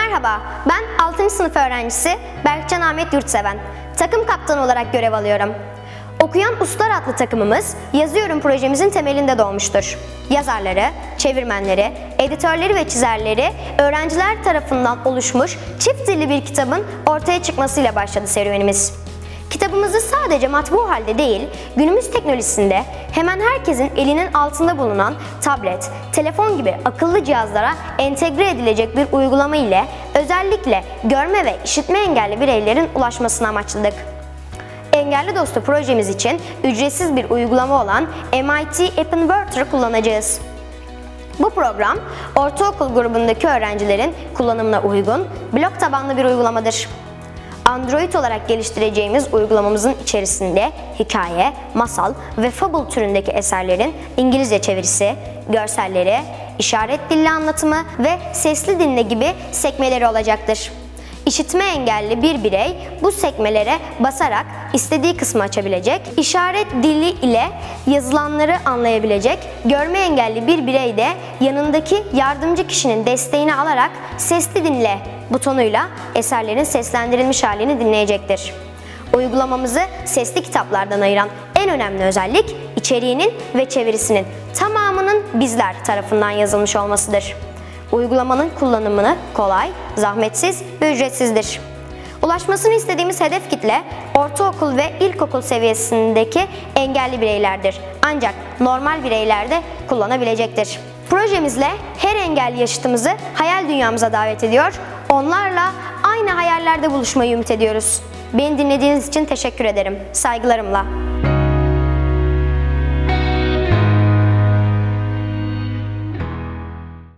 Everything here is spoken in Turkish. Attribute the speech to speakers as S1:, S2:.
S1: Merhaba, ben 6. sınıf öğrencisi Berkcan Ahmet Yurtseven. Takım kaptanı olarak görev alıyorum. Okuyan Uslar adlı takımımız Yazıyorum projemizin temelinde doğmuştur. Yazarları, çevirmenleri, editörleri ve çizerleri öğrenciler tarafından oluşmuş çift dilli bir kitabın ortaya çıkmasıyla başladı serüvenimiz. Kitabımızı sadece matbu halde değil, günümüz teknolojisinde hemen herkesin elinin altında bulunan tablet, telefon gibi akıllı cihazlara entegre edilecek bir uygulama ile özellikle görme ve işitme engelli bireylerin ulaşmasını amaçladık. Engelli Dostu projemiz için ücretsiz bir uygulama olan MIT Appenwerter'ı kullanacağız. Bu program, ortaokul grubundaki öğrencilerin kullanımına uygun, blok tabanlı bir uygulamadır. Android olarak geliştireceğimiz uygulamamızın içerisinde hikaye, masal ve fable türündeki eserlerin İngilizce çevirisi, görselleri, işaret dilli anlatımı ve sesli dinle gibi sekmeleri olacaktır. İşitme engelli bir birey bu sekmelere basarak istediği kısmı açabilecek, işaret dili ile yazılanları anlayabilecek, görme engelli bir birey de yanındaki yardımcı kişinin desteğini alarak sesli dinle butonuyla eserlerin seslendirilmiş halini dinleyecektir. Uygulamamızı sesli kitaplardan ayıran en önemli özellik içeriğinin ve çevirisinin tamamının bizler tarafından yazılmış olmasıdır. Uygulamanın kullanımını kolay, zahmetsiz ve ücretsizdir. Ulaşmasını istediğimiz hedef kitle ortaokul ve ilkokul seviyesindeki engelli bireylerdir. Ancak normal bireyler de kullanabilecektir. Projemizle her engelli yaşıtımızı hayal dünyamıza davet ediyor. Onlarla aynı hayallerde buluşmayı ümit ediyoruz. Beni dinlediğiniz için teşekkür ederim. Saygılarımla.